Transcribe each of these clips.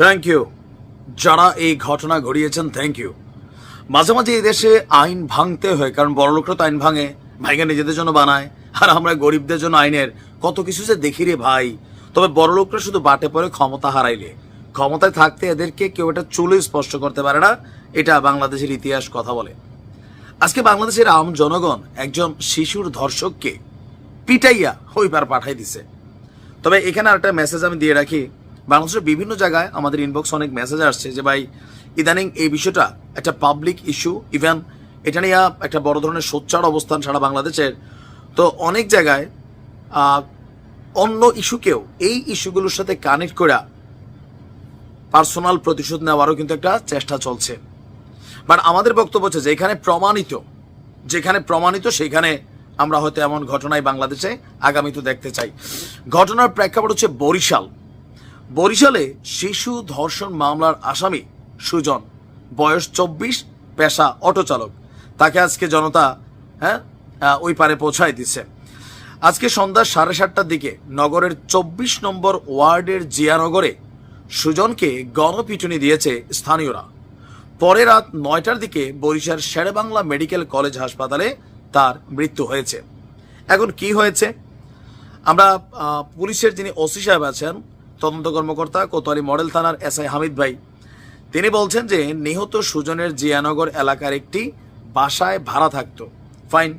Thank you যারা এই ঘটনা ঘটিয়েছেন থ্যাংক ইউ মাঝে মাঝে এই দেশে আইন ভাঙতে হয়, কারণ বড় লোকরা তো আইন ভাঙে, ভাইকে নিজেদের জন্য বানায়, আর আমরা গরিবদের জন্য আইনের কত কিছু যে দেখি রে ভাই। তবে বড় লোকরা শুধু বাটে পড়ে ক্ষমতা হারাইলে। ক্ষমতায় থাকতে এদেরকে কেউ এটা চুলে স্পষ্ট করতে পারে না, এটা বাংলাদেশের ইতিহাস কথা বলে। আজকে বাংলাদেশের আম জনগণ একজন শিশুর ধর্ষককে পিটাইয়া ওই পার পাঠাই দিছে। তবে এখানে আরেকটা মেসেজ আমি দিয়ে রাখি বাংলাদেশের বিভিন্ন জায়গায় আমাদের ইনবক্স অনেক মেসেজ আসছে যে, ভাই, ইদানিং এই বিষয়টা একটা পাবলিক ইস্যু ইভেন এটা নিয়ে একটা বড় ধরনের সোচ্চার অবস্থান সারা বাংলাদেশের। তো অনেক জায়গায় অন্য ইস্যুকেও এই ইস্যুগুলোর সাথে কানেক্ট করা পার্সোনাল প্রতিশোধ নেওয়ারও কিন্তু একটা চেষ্টা চলছে। বাট আমাদের বক্তব্য হচ্ছে যেখানে প্রমাণিত যেখানে প্রমাণিত সেখানে আমরা হয়তো এমন ঘটনায় বাংলাদেশে আগামীতে দেখতে চাই। ঘটনার প্রেক্ষাপট হচ্ছে বরিশাল। বরিশালে শিশু ধর্ষণ মামলার আসামি সুজন। বয়স চব্বিশ, পেশা অটো চালক তাকে আজকে জনতা হ্যাঁ ওই পারে পৌঁছায় দিচ্ছে। আজকে সন্ধ্যা সাড়ে সাতটার দিকে নগরের চব্বিশ নম্বর ওয়ার্ডের জিয়ানগরে সুজনকে গণপিটুনি দিয়েছে স্থানীয়রা। পরে রাত নয়টার দিকে বরিশাল শেরেবাংলা মেডিকেল কলেজ হাসপাতালে তার মৃত্যু হয়েছে। এখন কি হয়েছে? আমরা পুলিশের যিনি ওসি সাহেব আছেন তদন্ত কর্মকর্তা কোতোয়ালি মডেল থানার এসআই হামিদ ভাই। তিনি বলছেন যে নিহত সুজনের জিয়ানগর এলাকার একটি বাসায় ভাড়া থাকতো। ফাইন।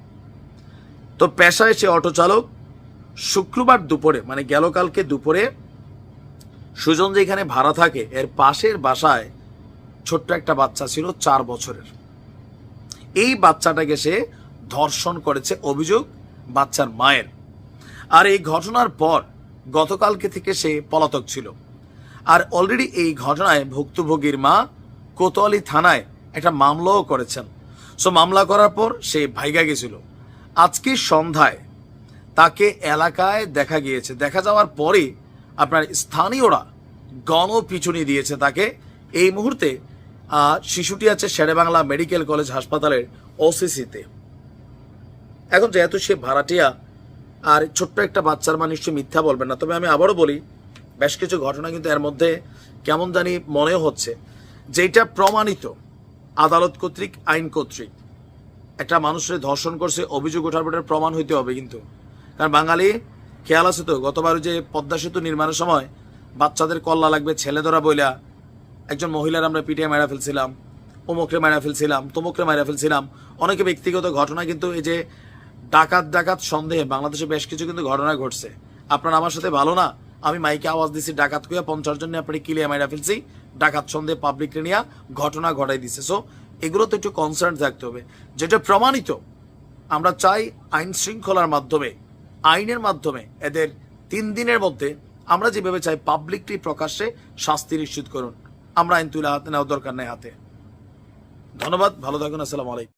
তো পেশায় সে অটো চালক শুক্রবার দুপুরে মানে গেল কালকে দুপুরে, সুজন যেখানে ভাড়া থাকে, এর পাশের বাসায় ছোট্ট একটা বাচ্চা ছিল চার বছরের। এই বাচ্চাটাকে সে ধর্ষণ করেছে, অভিযোগ বাচ্চার মায়ের। আর এই ঘটনার পর গতকালকে থেকে সে পলাতক ছিল। আর অলরেডি এই ঘটনায় ভুক্তভোগীর মা কোতোয়ালি থানায় একটা মামলাও করেছেন। সো মামলা করার পর সে ভাইগা গেছিল। আজকে সন্ধ্যায় তাকে এলাকায় দেখা গিয়েছে। দেখা যাওয়ার পরে আপনার স্থানীয়রা গণপিছুনি দিয়েছে তাকে। এই মুহূর্তে শিশুটি আছে শেরেবাংলা মেডিকেল কলেজ হাসপাতালের ওসিসিতে এখন যেহেতু সে ভাড়াটিয়া আর ছোট্ট একটা বাচ্চার মানুষ সে মিথ্যা বলবেন না। তবে আমি আবারও বলি, বেশ কিছু ঘটনা কিন্তু এর মধ্যে কেমন জানি মনে হচ্ছে। যেটা প্রমাণিত আদালত কর্তৃক, আইন কর্তৃক। একটা মানুষের ধর্ষণ করছে, অভিযোগ ওঠার পরে প্রমাণ হইতে হবে কিন্তু। কারণ বাঙালি, খেয়াল আছে তো গতবার যে পদ্মা সেতু নির্মাণের সময় বাচ্চাদের কল্লা লাগবে, ছেলে ধরা বইলা একজন মহিলার আমরা পিটিয়ে মেরা ফেলছিলাম অমুকরে মেরা ফেলছিলাম, তমুকরে মেরা ফেলছিলাম। অনেকে ব্যক্তিগত ঘটনা কিন্তু এই যে ডাকাত ডাকাত সন্দেহে বাংলাদেশে বেশ কিছু কিন্তু ঘটনা ঘটছে। আপনার আমার সাথে ভালো না? আমি মাইকে আওয়াজ দিছি, ডাকাত কুয়া পঞ্চাশ জন আপনি কিলিয়া মাইরা ফেলছি। ডাকাত সন্দেহে পাবলিক নিয়ে ঘটনা ঘটাই দিছে। সো এগুলো তো একটু কনসার্ন থাকতে হবে। যেটা প্রমাণিত, আমরা চাই আইন শৃঙ্খলার মাধ্যমে, আইনের মাধ্যমে এদের তিন দিনের মধ্যে আমরা যেভাবে চাই পাবলিকটি প্রকাশ্যে শাস্তি নিশ্চিত করুন। আমরা আইন তুলে হাতে নেওয়ার দরকার নেই হাতে। ধন্যবাদ, ভালো থাকুন, আসসালামু আলাইকুম।